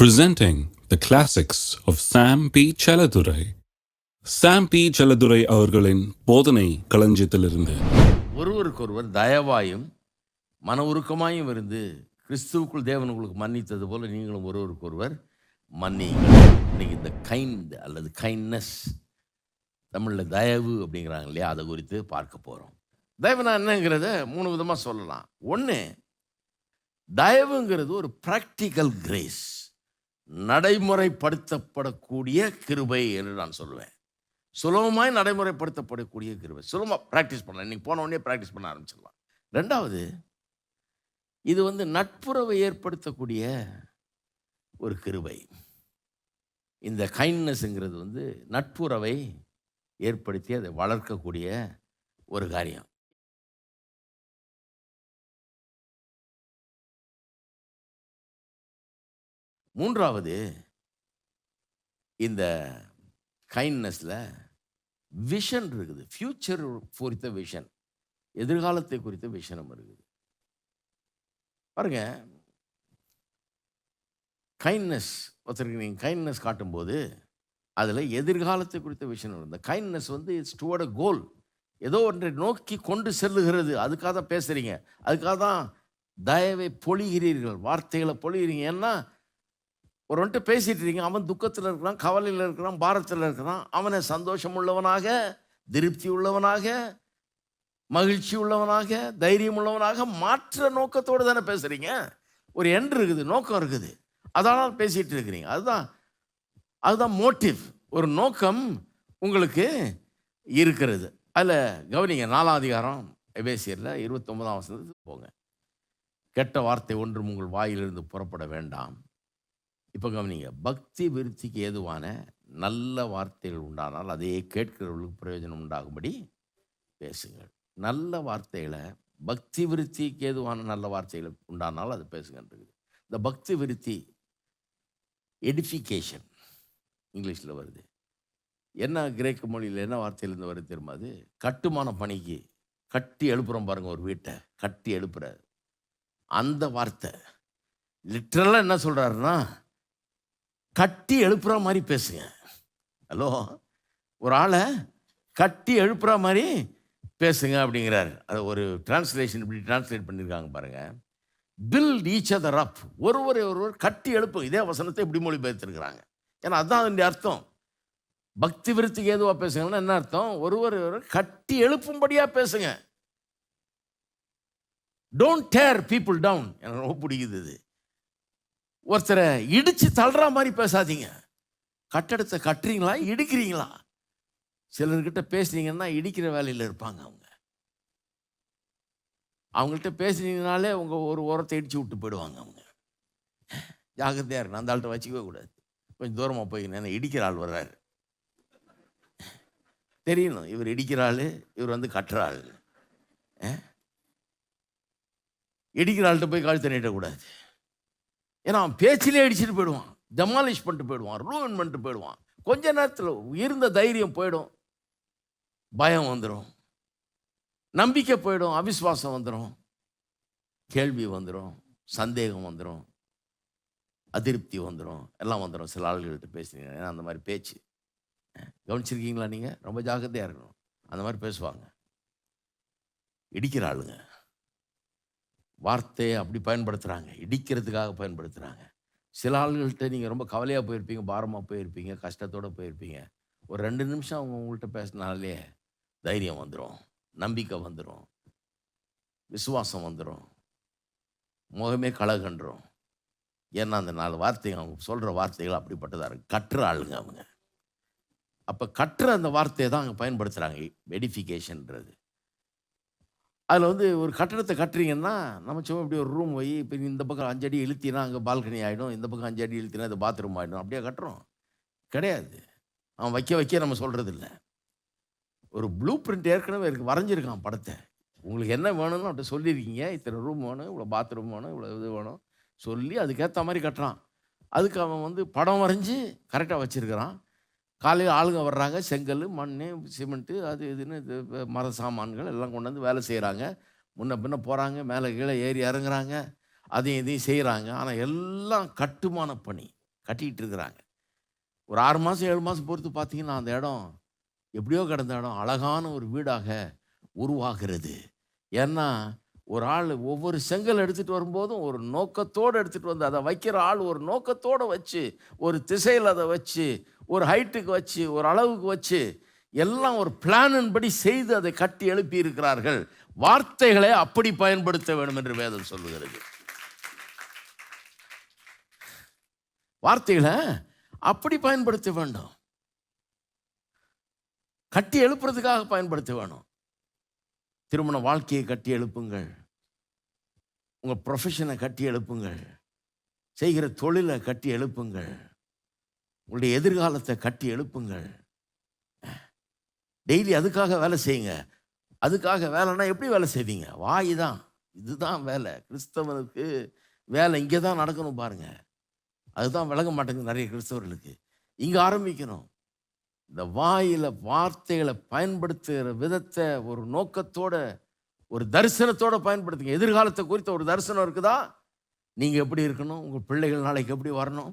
presenting the classics of Sam P. Chaladurai. Sam P. Chaladurai அவர்களின் போதனை களஞ்சியத்திலிருந்து ஒருவருக்கொருவர் தயவாயும் மன உருக்கமாயும் இருந்து கிறிஸ்துவுக்குள் தேவன் உங்களுக்கு மன்னித்தது போல நீங்களும் ஒருவருக்கொருவர் மன்னி இன்னைக்கு இந்த கைண்ட் அல்லது கைண்ட்னஸ் தமிழில் தயவு அப்படிங்கிறாங்க இல்லையா அதை குறித்து பார்க்க போகிறோம் தயவுனா என்னங்கிறத மூணு விதமாக சொல்லலாம் ஒன்று தயவுங்கிறது ஒரு ப்ராக்டிக்கல் கிரேஸ் நடைமுறைப்படுத்தப்படக்கூடிய கிருபை என்று நான் சொல்லுவேன். சுலபமாய் நடைமுறைப்படுத்தப்படக்கூடிய கிருபை. சுலபமாக ப்ராக்டிஸ் பண்ணலாம். இன்னைக்கு போன உடனே ப்ராக்டிஸ் பண்ண ஆரம்பிச்சிடலாம். ரெண்டாவது இது வந்து நட்புறவை ஏற்படுத்தக்கூடிய ஒரு கிருபை. இந்த கைண்ட்னஸ்ங்கிறது வந்து நட்புறவை ஏற்படுத்தி அதை வளர்க்கக்கூடிய ஒரு காரியம். மூன்றாவது இந்த கைண்ட்னஸில் விஷன் இருக்குது. ஃப்யூச்சர் குறித்த விஷன் எதிர்காலத்தை குறித்த விஷனம் இருக்குது. பாருங்க கைண்ட்னஸ் ஒருத்தருக்கு நீங்கள் கைண்ட்னஸ் காட்டும்போது அதில் எதிர்காலத்தை குறித்த விஷயம் இந்த கைண்ட்னஸ் வந்து இட்ஸ் டுவர்ட் அ கோல் ஏதோ ஒன்றை நோக்கி கொண்டு செல்லுகிறது. அதுக்காக தான் பேசுகிறீங்க அதுக்காக தான் தயவை பொழிகிறீர்கள். வார்த்தைகளை பொழிகிறீங்க. ஏன்னா ஒரு வந்துட்டு பேசிட்டு இருக்கீங்க. அவன் துக்கத்தில் இருக்கிறான் கவலையில் இருக்கிறான் பாரத்தில் இருக்கிறான். அவனை சந்தோஷம் உள்ளவனாக திருப்தி உள்ளவனாக மகிழ்ச்சி உள்ளவனாக தைரியம் உள்ளவனாக மாற்ற நோக்கத்தோடு தானே பேசுகிறீங்க ஒரு எண் இருக்குது நோக்கம் இருக்குது. அதனால் பேசிகிட்டு இருக்கிறீங்க. அதுதான் அதுதான் மோட்டிவ் ஒரு நோக்கம் உங்களுக்கு இருக்கிறது. அதில் கவனிங்க நாலாம் அதிகாரம் எபேசியரில் இருபத்தொன்பதாம் வசனத்துக்கு போங்க. கெட்ட வார்த்தை ஒன்றும் உங்கள் வாயிலிருந்து புறப்பட வேண்டாம். இப்போ கவனிங்க பக்தி விருத்திக்கு ஏதுவான நல்ல வார்த்தைகள் உண்டானால் அதையே கேட்கிறவர்களுக்கு பிரயோஜனம் உண்டாகும்படி பேசுங்கள். நல்ல வார்த்தைகளை பக்தி விருத்திக்கு ஏதுவான நல்ல வார்த்தைகள் உண்டானால் அது பேசுங்கன்றது இந்த பக்தி விருத்தி எடிஃபிகேஷன் இங்கிலீஷில் வருது. என்ன கிரேக்க மொழியில் என்ன வார்த்தையிலேருந்து வருது தெரியுமா அது? கட்டுமான பணிக்கு கட்டி எழுப்புறோம் பாருங்கள் ஒரு வீட்டை கட்டி எழுப்புற அந்த வார்த்தை லிட்ரலாக என்ன சொல்கிறாருன்னா கட்டி எழுப்புற மாதிரி பேசுங்க. ஹலோ ஒரு ஆளை கட்டி எழுப்புற மாதிரி பேசுங்க அப்படிங்கிறார். அது ஒரு டிரான்ஸ்லேஷன் இப்படி டிரான்ஸ்லேட் பண்ணியிருக்காங்க பாருங்கள் பில்ட் ஈச் அதர் அப் ஒருவரை ஒருவர் கட்டி எழுப்பு. இதே வசனத்தை இப்படி மொழிபெயர்த்திருக்கிறாங்க. ஏன்னா அதுதான் அதனுடைய அர்த்தம். பக்தி விருத்திக்கு ஏதுவாக பேசுங்கன்னா என்ன அர்த்தம்? ஒருவர் ஒருவர் கட்டி எழுப்பும்படியாக பேசுங்க. டோன்ட் டேர் பீப்புள் டவுன் எனக்கு ரொம்ப பிடிக்குது இது. ஒருத்தரை இடித்து தள்ளுற மாதிரி பேசாதீங்க. கட்டடத்தை கட்டுறீங்களா இடிக்கிறீங்களா? சிலர்கிட்ட பேசுனீங்கன்னா இடிக்கிற வேலையில் இருப்பாங்க அவங்க. அவங்கள்ட்ட பேசுனீங்கனாலே அவங்க ஒரு உரத்தை இடித்து விட்டு போயிடுவாங்க அவங்க. ஜாகிரதையாக இருக்கணும் அந்த ஆள்கிட்ட வச்சுக்கவே கூடாது. கொஞ்சம் தூரமாக போய்க்கணும் இடிக்கிற ஆள் வர்றாரு. தெரியணும் இவர் இடிக்கிற ஆள் இவர் வந்து கட்டுற ஆள். இடிக்கிற ஆள்கிட்ட போய் கால் தண்ணிட்டக்கூடாது ஏன்னா அவன் பேச்சிலே அடிச்சுட்டு போயிடுவான். டெமாலிஷ் பண்ணிட்டு போயிடுவான். ரூவன் பண்ணிட்டு போயிடுவான். கொஞ்ச நேரத்தில் இருந்த தைரியம் போயிடும். பயம் வந்துடும் நம்பிக்கை போயிடும். அவிஸ்வாசம் வந்துடும் கேள்வி வந்துடும் சந்தேகம் வந்துடும் அதிருப்தி வந்துடும் எல்லாம் வந்துடும் சில ஆளுகள்கிட்ட பேசுனீங்க ஏன்னா அந்த மாதிரி பேச்சு. கவனிச்சிருக்கீங்களா நீங்கள் ரொம்ப ஜாக்கிரதையாக இருக்கணும். அந்த மாதிரி பேசுவாங்க. இடிக்கிற ஆளுங்க. வார்த்தையை அப்படி பயன்படுத்துகிறாங்க இடிக்கிறதுக்காக பயன்படுத்துகிறாங்க சில ஆளுகள்கிட்ட நீங்கள் ரொம்ப கவலையாக போயிருப்பீங்க பாரமாக போயிருப்பீங்க கஷ்டத்தோடு போயிருப்பீங்க. ஒரு ரெண்டு நிமிஷம் அவங்க உங்கள்கிட்ட பேசினாலே தைரியம் வந்துடும் நம்பிக்கை வந்துடும் விசுவாசம் வந்துடும் முகமே கலகன்றும் ஏன்னா அந்த நாலு வார்த்தைகள் அவங்க சொல்கிற வார்த்தைகள் அப்படிப்பட்டதாக இருக்குது கட்டுற ஆளுங்க அவங்க. அப்போ கட்டுற அந்த வார்த்தையை தான் அங்கே பயன்படுத்துகிறாங்க எடிஃபிகேஷன்ன்றது அதில் வந்து ஒரு கட்டடத்தை கட்டுறீங்கன்னா நம்ம சும்மா இப்படி ஒரு ரூம் போய் இப்போ இந்த பக்கம் அஞ்சு அடி இழுத்தினா அங்கே பால்கனி ஆகிடும் இந்த பக்கம் அஞ்சு அடி இழுத்தினா இது பாத்ரூம் ஆகிடும் அப்படியே கட்டுறோம். கிடையாது. அவன் வைக்க வைக்க நம்ம சொல்கிறது இல்லை ஒரு ப்ளூ பிரிண்ட் ஏற்கனவே இருக்கு வரைஞ்சிருக்கான் படத்தை. உங்களுக்கு என்ன வேணும்னு அவர்கிட்ட சொல்லியிருக்கீங்க. இத்தனை ரூம் வேணும் இவ்வளோ பாத்ரூம் வேணும் இவ்வளோ இது வேணும். சொல்லி அதுக்கேற்ற மாதிரி கட்டுறான். அதுக்கு அவன் வந்து படம் வரைஞ்சி கரெக்டாக வச்சுருக்கிறான். காலையில் ஆளுங்க வர்றாங்க செங்கல் மண் சிமெண்ட்டு அது இதுன்னு இது மர சாமான்கள் எல்லாம் கொண்டு வந்து வேலை செய்கிறாங்க முன்ன பின்ன போகிறாங்க மேலே கீழே ஏறி இறங்குறாங்க அதையும் இதையும் செய்கிறாங்க ஆனால் எல்லாம் கட்டுமான பணி கட்டிக்கிட்டு இருக்கிறாங்க. ஒரு ஆறு மாதம் ஏழு மாதம் பொறுத்து பார்த்தீங்கன்னா அந்த இடம் எப்படியோ கிடந்த இடம் அழகான ஒரு வீடாக உருவாகிறது. ஏன்னா ஒரு ஆள் ஒவ்வொரு செங்கல் எடுத்துகிட்டு வரும்போதும் ஒரு நோக்கத்தோடு எடுத்துகிட்டு வந்து அதை வைக்கிற ஆள் ஒரு நோக்கத்தோடு வச்சு ஒரு திசையில் அதை வச்சு ஒரு ஹைட்டுக்கு வச்சு ஒரு அளவுக்கு வச்சு எல்லாம் ஒரு பிளானின்படி செய்து அதை கட்டி எழுப்பி இருக்கிறார்கள் வார்த்தைகளை அப்படி பயன்படுத்த வேண்டும் என்று வேதம் சொல்லுகிறது. வார்த்தைகளை அப்படி பயன்படுத்த வேண்டும். கட்டி எழுப்புறதுக்காக பயன்படுத்த வேணும். திருமண வாழ்க்கையை கட்டி எழுப்புங்கள். உங்கள் ப்ரொஃபஷனை கட்டி எழுப்புங்கள். செய்கிற தொழிலை கட்டி எழுப்புங்கள். உங்களுடைய எதிர்காலத்தை கட்டி எழுப்புங்கள். டெய்லி அதுக்காக வேலை செய்யுங்க. அதுக்காக வேலைன்னா எப்படி வேலை செய்வீங்க? வாய் தான். இதுதான் வேலை. கிறிஸ்தவனுக்கு வேலை இங்கே தான் நடக்கணும் பாருங்கள் அதுதான் விளங்க மாட்டேங்குது நிறைய கிறிஸ்தவர்களுக்கு. இங்கே ஆரம்பிக்கணும். இந்த வாயில் வார்த்தைகளை பயன்படுத்துகிற விதத்தை ஒரு நோக்கத்தோட ஒரு தரிசனத்தோட பயன்படுத்துங்க. எதிர்காலத்தை குறித்த ஒரு தரிசனம் இருக்குதா? நீங்கள் எப்படி இருக்கணும்? உங்கள் பிள்ளைகள் நாளைக்கு எப்படி வரணும்?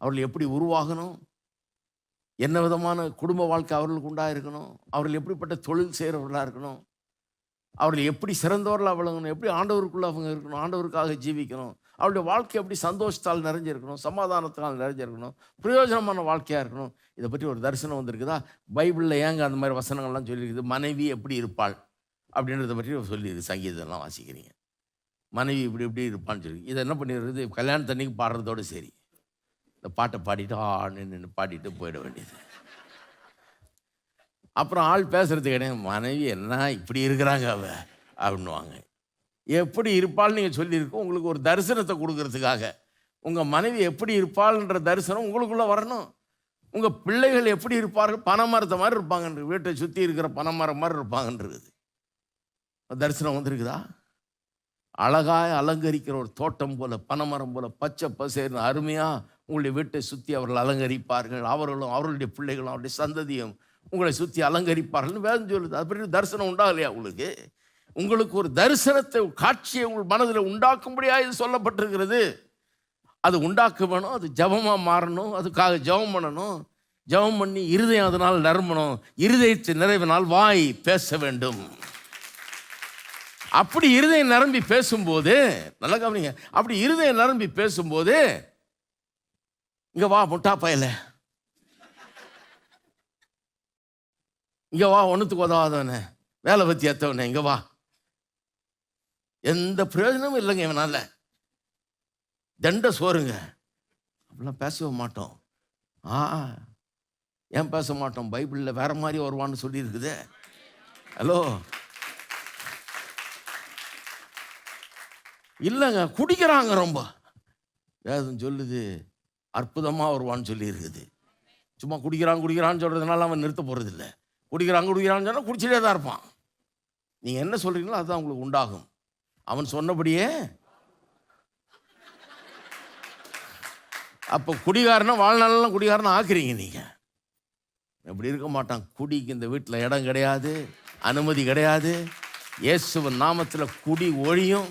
அவர்கள் எப்படி உருவாகணும்? என்ன விதமான குடும்ப வாழ்க்கை அவர்களுக்கு உண்டாக இருக்கணும் அவர்கள் எப்படிப்பட்ட தொழில் செய்கிறவர்களாக இருக்கணும்? அவர்கள் எப்படி சிறந்தவர்களாக விளங்கணும்? எப்படி ஆண்டவருக்குள்ள அவங்க இருக்கணும்? ஆண்டவருக்காக ஜீவிக்கணும்? அவருடைய வாழ்க்கை எப்படி சந்தோஷத்தால் நிறைஞ்சிருக்கணும்? சமாதானத்தால் நிறைஞ்சிருக்கணும்? பிரயோஜனமான வாழ்க்கையாக இருக்கணும்? இதை பற்றி ஒரு தரிசனம் வந்திருக்குதா? பைபிளில் ஏங்க அந்த மாதிரி வசனங்கள்லாம் சொல்லியிருக்குது? மனைவி எப்படி இருப்பாள்? அப்படின்றத பற்றி சொல்லியிருக்கு. சங்கீதம்லாம் வாசிக்கிறீங்க. மனைவி இப்படி இப்படி இருப்பான்னு சொல்லி இதை என்ன பண்ணிடுறது? கல்யாணத்தன்னைக்கு பாடுறதோடு சரி. இந்த பாட்டை பாடிட்டு ஆன்னு நின்று பாடிட்டு போயிட வேண்டியது. அப்புறம் ஆள் பேசுறது கிடையாது மனைவி என்ன இப்படி இருக்கிறாங்க அவ? அப்படின்னுவாங்க. எப்படி இருப்பாள்னு நீங்கள் சொல்லியிருக்கோம். உங்களுக்கு ஒரு தரிசனத்தை கொடுக்கறதுக்காக. உங்கள் மனைவி எப்படி இருப்பாள்ன்ற தரிசனம் உங்களுக்குள்ளே வரணும். உங்கள் பிள்ளைகள் எப்படி இருப்பார்கள்? பனைமரத்தை மாதிரி இருப்பாங்கன்ற வீட்டை சுற்றி இருக்கிற பனைமரம் மாதிரி இருப்பாங்கன்றது தரிசனம் வந்திருக்குதா? அழகாய் அலங்கரிக்கிற ஒரு தோட்டம் போல் பனைமரம் போல் பச்சை பசேர்னு அருமையாக உங்களுடைய வீட்டை சுற்றி அவர்கள் அலங்கரிப்பார்கள். அவர்களும் அவர்களுடைய பிள்ளைகளும் அவருடைய சந்ததியும் உங்களை சுற்றி அலங்கரிப்பார்கள்னு வேதம் சொல்லுது. அது பற்றி தரிசனம் உண்டாகலையா உங்களுக்கு? உங்களுக்கு ஒரு தரிசனத்தை காட்சியை உங்கள் மனதில் உண்டாக்கும்படியாக இது சொல்லப்பட்டிருக்கிறது? அது உண்டாக்க வேணும் அது ஜபமாக மாறணும் அதுக்காக ஜெபம் பண்ணணும். ஜெபம் பண்ணி இருதயம் அதனால் நறுமணும் இருதயத்தை நிறைவினால் வாய் பேச வேண்டும். அப்படி இருதயம் நிரம்பி பேசும்போது நல்லா கவனிங்க. அப்படி இருதயம் நிரம்பி பேசும்போது இங்க வா முட்டா பயல. இங்க வா ஒன்றுத்துக்கு உதவாதவனே. வேலை பற்றி ஏற்றவனே இங்க வா. எந்த பிரயோஜனமும் இல்லைங்க இவனால. தண்ட சோறுங்க. அப்படிலாம் பேசவே மாட்டோம். ஆ ஏன் பேச மாட்டோம்? பைபிளில் வேற மாதிரி வருவான்னு சொல்லியிருக்குது. ஹலோ. இல்லைங்க குடிக்கிறாங்க ரொம்ப. வேதம் சொல்லுது. அற்புதமாக வருவான்னு சொல்லியிருக்குது. சும்மா குடிக்கிறான் குடிக்கிறான்னு சொல்கிறதுனால அவன் நிறுத்த போகிறது இல்லை குடிக்கிறான் குடிக்கிறான்னு சொன்னால் குடிச்சிட்டே தான் இருப்பான். நீங்கள் என்ன சொல்கிறீங்களோ அதுதான் உங்களுக்கு உண்டாகும். அவன் சொன்னபடியே அப்போ குடிகாரனை வாழ்நாளெல்லாம் குடிகாரனை ஆக்குறீங்க நீங்கள் அப்படி இருக்க மாட்டான். குடிக்கு இந்த வீட்டில் இடம் கிடையாது அனுமதி கிடையாது. இயேசுவன் நாமத்தில் குடி ஒழியும்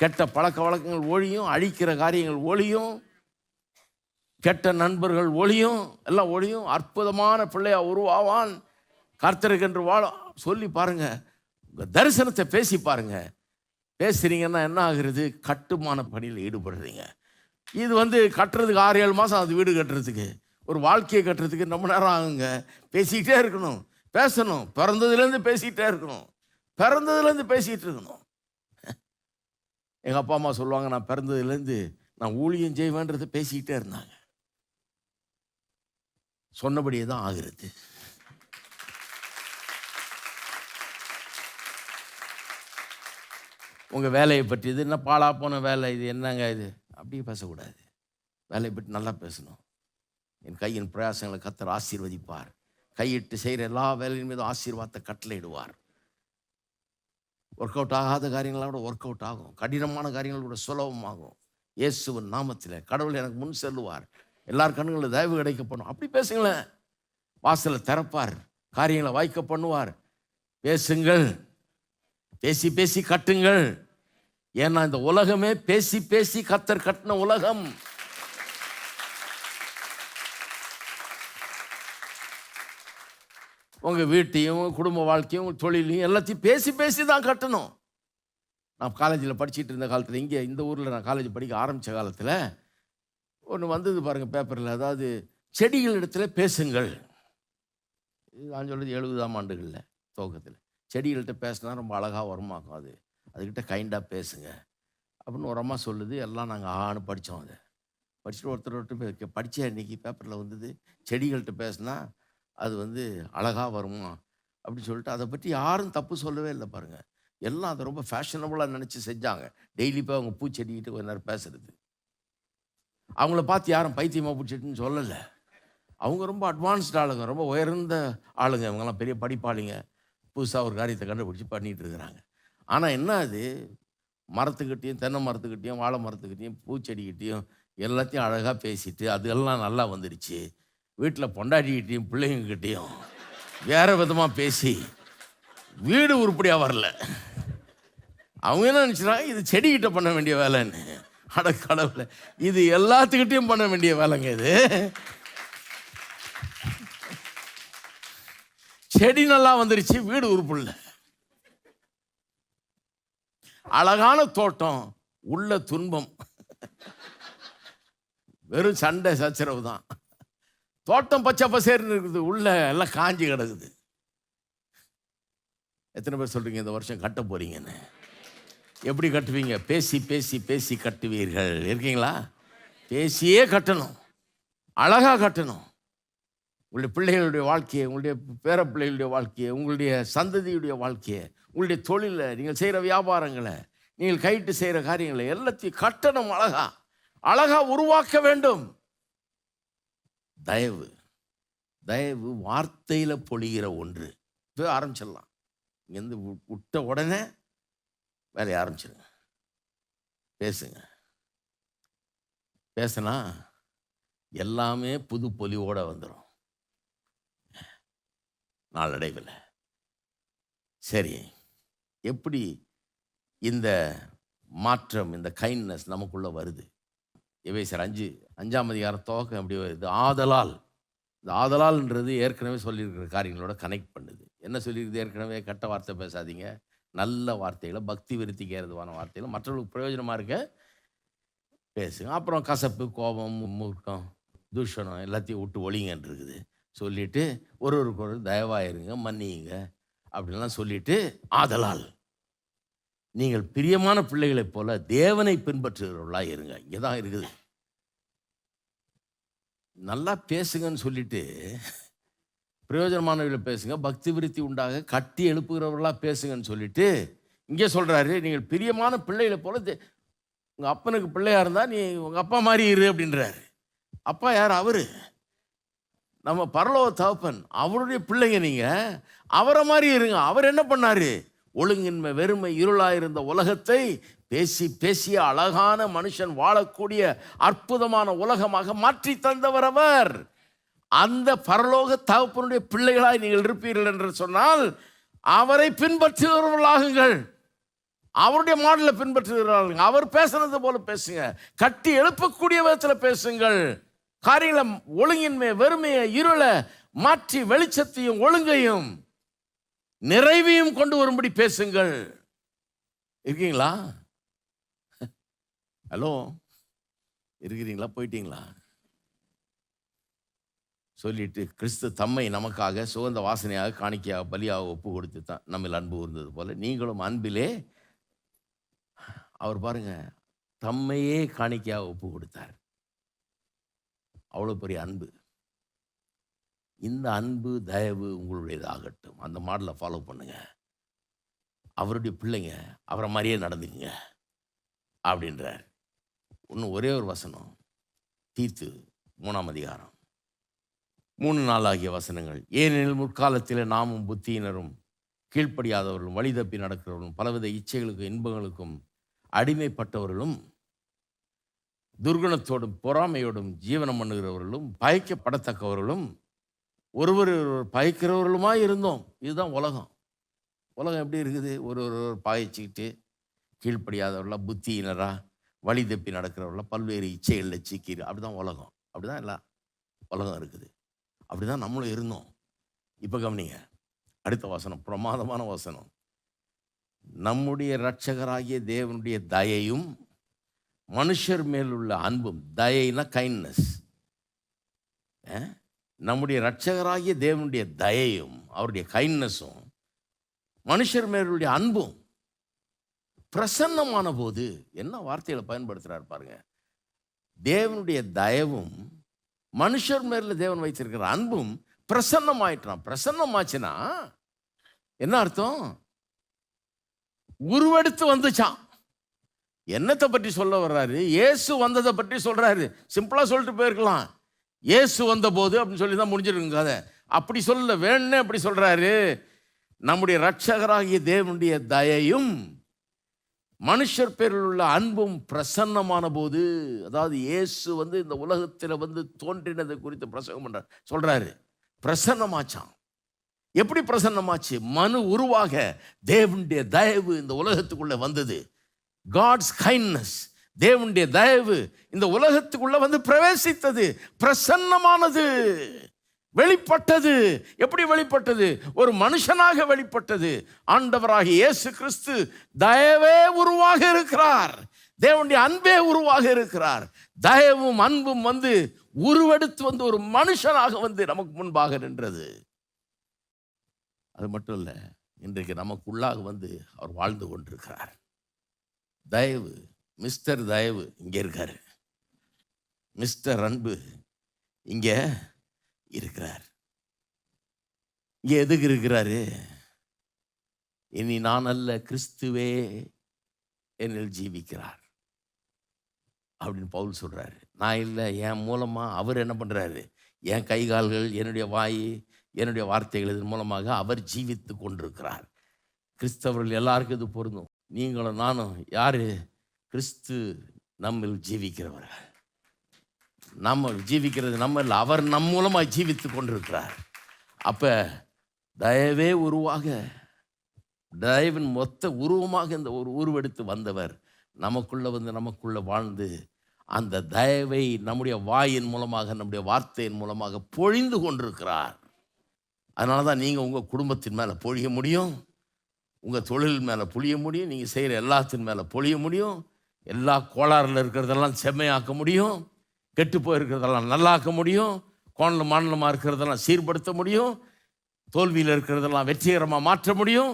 கெட்ட பழக்க வழக்கங்கள் ஒழியும் அழிக்கிற காரியங்கள் ஒழியும். கெட்ட நண்பர்கள் ஒழியும் எல்லாம் ஒழியும் அற்புதமான பிள்ளையாக உருவாவான். கர்த்தருக்கென்று வாழ சொல்லி பாருங்கள் உங்கள் தரிசனத்தை பேசி பாருங்கள் பேசுகிறீங்கன்னா என்ன ஆகுறது? கட்டுமான பணியில் ஈடுபடுறீங்க. இது வந்து கட்டுறதுக்கு ஆறு ஏழு மாதம் அது வீடு கட்டுறதுக்கு. ஒரு வாழ்க்கையை கட்டுறதுக்கு ரொம்ப நேரம் ஆகுங்க. பேசிக்கிட்டே இருக்கணும். பேசணும். பிறந்ததுலேருந்து பேசிக்கிட்டே இருக்கணும். பிறந்ததுலேருந்து பேசிகிட்டு இருக்கணும். எங்கள் அப்பா அம்மா சொல்லுவாங்க நான் பிறந்ததுலேருந்து நான் ஊழியம் செய்வேன்றதை பேசிக்கிட்டே இருந்தாங்க. சொன்னபடியே தான் ஆகிறது. உங்கள் வேலையை பற்றி இது என்ன பாழா போன வேலை இது என்னங்க இது? அப்படியே பேசக்கூடாது. வேலையை பற்றி நல்லா பேசணும். என் கையின் பிரயாசங்களை கத்தர் ஆசீர்வதிப்பார். கையிட்டு செய்கிற எல்லா வேலையின் மீதும் ஆசீர்வாதத்தை கட்டளையிடுவார். ஒர்க் அவுட் ஆகாத காரியங்களாக கூட ஒர்க் அவுட் ஆகும். கடினமான காரியங்கள் கூட சுலபமாகும். இயேசுவின் நாமத்தில் கடவுள் எனக்கு முன் செல்லுவார். எல்லார் கண்களும் தயவு கிடைக்க பண்ணும் அப்படி பேசுங்களேன் வாசலை திறப்பார். காரியங்களை வாய்க்க பண்ணுவார். பேசுங்கள். பேசி பேசி கட்டுங்கள். ஏன்னா இந்த உலகமே பேசி பேசி கத்தர் கட்டின உலகம். உங்கள் வீட்டையும் குடும்ப வாழ்க்கையும் தொழிலையும் எல்லாத்தையும் பேசி பேசி தான் கட்டணும். நான் காலேஜில் படிச்சுட்டு இருந்த காலத்தில் இங்கே இந்த ஊரில் நான் காலேஜ் படிக்க ஆரம்பித்த காலத்தில் ஒன்று வந்தது பாருங்கள் பேப்பரில் அதாவது செடிகள் இடத்துல பேசுங்கள். இது நான் சொல்கிறது எழுபதாம் ஆண்டுகளில் துவக்கத்தில். செடிகள்கிட்ட பேசினா ரொம்ப அழகாக வருமாக்கும் அது. அதுக்கிட்ட கைண்டாக பேசுங்க. அப்படின்னு ஒரு அம்மா சொல்லுது. எல்லாம் நாங்கள் ஆன்னு படித்தோம் அதை. படிச்சுட்டு ஒருத்தர் ஒருத்தர் படித்த இன்னைக்கு பேப்பரில் வந்தது செடிகள்கிட்ட பேசினா அது வந்து அழகாக வருமா? அப்படின்னு சொல்லிட்டு அதை பற்றி யாரும் தப்பு சொல்லவே இல்லை பாருங்கள் எல்லாம் அதை ரொம்ப ஃபேஷனபுளாக நினச்சி செஞ்சாங்க. டெய்லி போய் அவங்க பூச்செடிக்கிட்டு கொஞ்ச நேரம் பேசுறது. அவங்கள பார்த்து யாரும் பைத்தியமாக பிடிச்சிட்டுன்னு சொல்லலை. அவங்க ரொம்ப அட்வான்ஸ்டு ஆளுங்க ரொம்ப உயர்ந்த ஆளுங்க. இவங்கெல்லாம் பெரிய படிப்பாளிங்க. புதுசாக ஒரு காரியத்தை கண்டுபிடிச்சி பண்ணிகிட்டு இருக்கிறாங்க. ஆனால் என்ன அது? மரத்துக்கிட்டேயும் தென்னை மரத்துக்கிட்டேயும் வாழை மரத்துக்கிட்டேயும் பூச்செடிக்கிட்டேயும் எல்லாத்தையும் அழகாக பேசிட்டு அதெல்லாம் நல்லா வந்துடுச்சு வீட்டில் பொண்டாட்டிக்கிட்டேயும் பிள்ளைங்கக்கிட்டேயும் வேறு விதமாக பேசி வீடு உருப்படியாக வரல. அவங்க என்ன நினச்சினா இது செடிக்கிட்ட பண்ண வேண்டிய வேலைன்னு. அட கடவுள இது எல்லாத்துக்கிட்டையும் பண்ண வேண்டிய வேலைங்க இது. செடி நல்லா வந்துருச்சு வீடு உருப்புல அழகான தோட்டம் உள்ள துன்பம். வெறும் சண்டை சச்சரவு தான். தோட்டம் பச்சை பசேர்னு இருக்குது உள்ள எல்லாம் காஞ்சி கிடக்குது. எத்தனை பேர் சொல்றீங்க இந்த வருஷம் கட்ட போறீங்கன்னு? எப்படி கட்டுவீங்க? பேசி பேசி பேசி கட்டுவீர்கள். இருக்கீங்களா? பேசியே கட்டணும். அழகாக கட்டணும். உங்களுடைய பிள்ளைகளுடைய வாழ்க்கையை உங்களுடைய பேர பிள்ளைகளுடைய வாழ்க்கையை உங்களுடைய சந்ததியுடைய வாழ்க்கையை உங்களுடைய தொழிலை நீங்கள் செய்கிற வியாபாரங்களை நீங்கள் கைட்டு செய்கிற காரியங்களை எல்லாத்தையும் கட்டணம் அழகா. அழகாக உருவாக்க வேண்டும். தயவு. தயவு வார்த்தையில் பொழிகிற ஒன்று. இப்போ ஆரம்பிச்சிடலாம். இங்கேருந்து விட்ட உடனே வேலையை ஆரம்பிச்சிருங்க. பேசுங்க. பேசினா எல்லாமே புது பொலிவோடு வந்துடும் நாளடைவில். சரி எப்படி இந்த மாற்றம் இந்த கைண்ட்னஸ் நமக்குள்ளே வருது? எவேசர் அஞ்சு அஞ்சாம் அதிகாரம் துவக்கம் எப்படி வருது? ஆதலால் இந்த ஆதலால்ன்றது ஏற்கனவே சொல்லியிருக்கிற காரியங்களோட கனெக்ட் பண்ணுது. என்ன சொல்லியிருக்குது? ஏற்கனவே கட்ட வார்த்தை பேசாதீங்க. நல்ல வார்த்தைகளை பக்தி விருத்திக்கு ஏறதுவான வார்த்தைகளை மற்றவர்களுக்கு பிரயோஜனமாக இருக்க பேசுங்க. அப்புறம் கசப்பு கோபம் மூர்க்கம் தூஷணம் எல்லாத்தையும் விட்டு ஒளிங்கன்னு இருக்குது சொல்லிட்டு ஒரு ஒருக்கு ஒரு தயவாயிருங்க மன்னியுங்க அப்படின்லாம் சொல்லிட்டு ஆதலால் நீங்கள் பிரியமான பிள்ளைகளைப் போல தேவனை பின்பற்றுகிறவர்களாக இருங்க. இங்கே தான் இருக்குது. நல்லா பேசுங்கன்னு சொல்லிட்டு பிரயோஜனமானவர்களை பேசுங்க பக்தி விருத்தி உண்டாக கட்டி எழுப்புகிறவர்களாக பேசுங்கன்னு சொல்லிட்டு இங்கே சொல்கிறாரு நீங்கள் பிரியமான பிள்ளைகளை போல உங்கள் அப்பனுக்கு பிள்ளையாக இருந்தால் நீ உங்கள் அப்பா மாதிரி இரு அப்படின்றாரு. அப்பா யார்? அவர். நம்ம பரலோக தகப்பன் அவருடைய பிள்ளைங்க நீங்கள் அவரை மாதிரி இருங்க. அவர் என்ன பண்ணாரு? ஒழுங்கின்மை வெறுமை இருளாக இருந்த உலகத்தை பேசி பேசிய அழகான மனுஷன் வாழக்கூடிய அற்புதமான உலகமாக மாற்றி தந்தவர் அவர். அந்த பரலோக தகப்பனுடைய பிள்ளைகளாய் நீங்கள் இருப்பீர்கள் என்று சொன்னால் அவரை பின்பற்றுகிறவர்களாகுங்கள் அவருடைய மாடலை பின்பற்றுகிறார்கள் அவர் பேசுனது போல பேசுங்க. கட்டி எழுப்பக்கூடிய விதத்தில் பேசுங்கள். காரியங்களை ஒழுங்கின்மை வெறுமையை இருளை மாற்றி வெளிச்சத்தையும் ஒழுங்கையும் நிறைவையும் கொண்டு வரும்படி பேசுங்கள். இருக்கீங்களா? ஹலோ? இருக்கிறீங்களா? போயிட்டீங்களா? சொல்லிட்டு கிறிஸ்து தம்மை நமக்காக சுகந்த வாசனையாக காணிக்கையாக பலியாக ஒப்பு கொடுத்து தான் நம்மில் அன்பு இருந்தது போல். நீங்களும் அன்பிலே அவர் பாருங்க தம்மையே காணிக்கையாக ஒப்பு கொடுத்தார். அவ்வளோ பெரிய அன்பு. இந்த அன்பு தயவு உங்களுடையதாகட்டும். அந்த மாடலை ஃபாலோ பண்ணுங்க. அவருடைய பிள்ளைங்க அவரை மாதிரியே நடந்துக்குங்க அப்படின்றார். இன்னும் ஒரே ஒரு வசனம். தீர்த்து மூணாம் அதிகாரம். மூணு நாள் ஆகிய வசனங்கள். ஏனெனில் முற்காலத்தில் நாமும் புத்தியினரும் கீழ்ப்படியாதவர்களும் வழி தப்பி நடக்கிறவர்களும் பலவித இச்சைகளுக்கும் இன்பங்களுக்கும் அடிமைப்பட்டவர்களும் துர்குணத்தோடும் பொறாமையோடும் ஜீவனம் பண்ணுகிறவர்களும் பயக்கப்படத்தக்கவர்களும் ஒருவர் ஒருவர் பயக்கிறவர்களுமாய் இருந்தோம். இதுதான் உலகம். உலகம் எப்படி இருக்குது? ஒரு ஒருவர் பாய்ச்சிக்கிட்டு கீழ்ப்படியாதவர்களா புத்தியினரா வழி தப்பி நடக்கிறவர்களா பல்வேறு இச்சைகளில் சிக்கிடு அப்படிதான் உலகம். அப்படிதான் எல்லாம் உலகம் இருக்குது. அப்படிதான் நம்மளும் இருந்தோம். இப்போ கவனிங்க. அடுத்த வசனம் பிரமாதமான வசனம். நம்முடைய இரட்சகராகிய தேவனுடைய தயையும் மனுஷர் மேல் உள்ள அன்பும் தயைனா கைண்ட்னஸ் நம்முடைய இரட்சகராகிய தேவனுடைய தயையும் அவருடைய கைண்ட்னஸும் மனுஷர் மேலுடைய அன்பும் பிரசன்னமான போது என்ன வார்த்தைகளை பயன்படுத்துகிறார் பாருங்க. தேவனுடைய தயவும் மனுஷர் மேல தேவன் வைத்திருக்கிற அன்பும் பிரசன்னமாயிட்டான். பிரசன்னமாச்சுன்னா என்ன அர்த்தம்? உருவெடுத்து வந்துச்சான். என்னத்தை பற்றி சொல்ல வர்றாரு? இயேசு வந்ததை பற்றி சொல்கிறாரு சிம்பிளாக சொல்லிட்டு போயிருக்கலாம். இயேசு வந்த போது அப்படின்னு சொல்லி தான் முடிஞ்சிருக்கும் கதை. அப்படி சொல்ல வேணும்னே அப்படி சொல்கிறாரு நம்முடைய ரட்சகராகிய தேவனுடைய தயையும் மனுஷர் பேரில் உள்ள அன்பும் பிரசன்னமான போது அதாவது இயேசு வந்து இந்த உலகத்தில் வந்து தோன்றினதை குறித்து பிரசங்கம் பண்ணுறார் சொல்கிறாரு பிரசன்னமாச்சான். எப்படி பிரசன்னமாச்சு? மனு உருவாக தேவனுடைய தயவு இந்த உலகத்துக்குள்ளே வந்தது. காட்ஸ் கைண்ட்னஸ் தேவனுடைய தயவு இந்த உலகத்துக்குள்ளே வந்து பிரவேசித்தது பிரசன்னமானது. வெளிப்பட்டது. எப்படி வெளிப்பட்டது? ஒரு மனுஷனாக வெளிப்பட்டது. ஆண்டவராக இயேசு கிறிஸ்து தயவே உருவாக இருக்கிறார். தேவனுடைய அன்பே உருவாக இருக்கிறார். தயவும் அன்பும் வந்து உருவெடுத்து வந்து ஒரு மனுஷனாக வந்து நமக்கு முன்பாக நின்றது. அது மட்டும் இல்லை இன்றைக்கு நமக்குள்ளாக வந்து அவர் வாழ்ந்து கொண்டிருக்கிறார். தயவு மிஸ்டர் தயவு இங்கே இருக்காரு. மிஸ்டர் அன்பு இங்கே இருக்கிறார். இங்கே எதுக்கு இருக்கிறாரு? இனி நான் அல்ல கிறிஸ்துவே என்னில் ஜீவிக்கிறார். அப்படின்னு பவுல் சொல்கிறாரு நான் இல்லை என் மூலமாக அவர் என்ன பண்ணுறாரு என் கை கால்கள் என்னுடைய வாய் என்னுடைய வார்த்தைகள் இதன் மூலமாக அவர் ஜீவித்து கொண்டிருக்கிறார். கிறிஸ்தவர்கள் எல்லாருக்கும் இது பொருந்தும். நீங்களும் நானும் யார்? கிறிஸ்து நம்மில் ஜீவிக்கிறவர்கள். நம்ம ஜீவிக்கிறது நம்ம இல்லை அவர் நம் மூலமாக ஜீவித்து கொண்டிருக்கிறார். அப்போ தயவே உருவாக தயவின் மொத்த உருவமாக இந்த ஒரு உருவெடுத்து வந்தவர் நமக்குள்ளே வந்து நமக்குள்ளே வாழ்ந்து அந்த தயவை நம்முடைய வாயின் மூலமாக நம்முடைய வார்த்தையின் மூலமாக பொழிந்து கொண்டிருக்கிறார். அதனால தான் நீங்கள் உங்கள் குடும்பத்தின் மேலே பொழிய முடியும் உங்கள் தொழில் மேலே பொழிய முடியும் நீங்கள் செய்கிற எல்லாத்தின் மேலே பொழிய முடியும் எல்லா கோளாறில் இருக்கிறதெல்லாம் செம்மையாக்க முடியும். கெட்டு போயிருக்கிறதெல்லாம் நல்லாக்க முடியும் கோணலும் மாநிலமாக இருக்கிறதெல்லாம் சீர்படுத்த முடியும் தோல்வியில் இருக்கிறதெல்லாம் வெற்றிகரமாக மாற்ற முடியும்.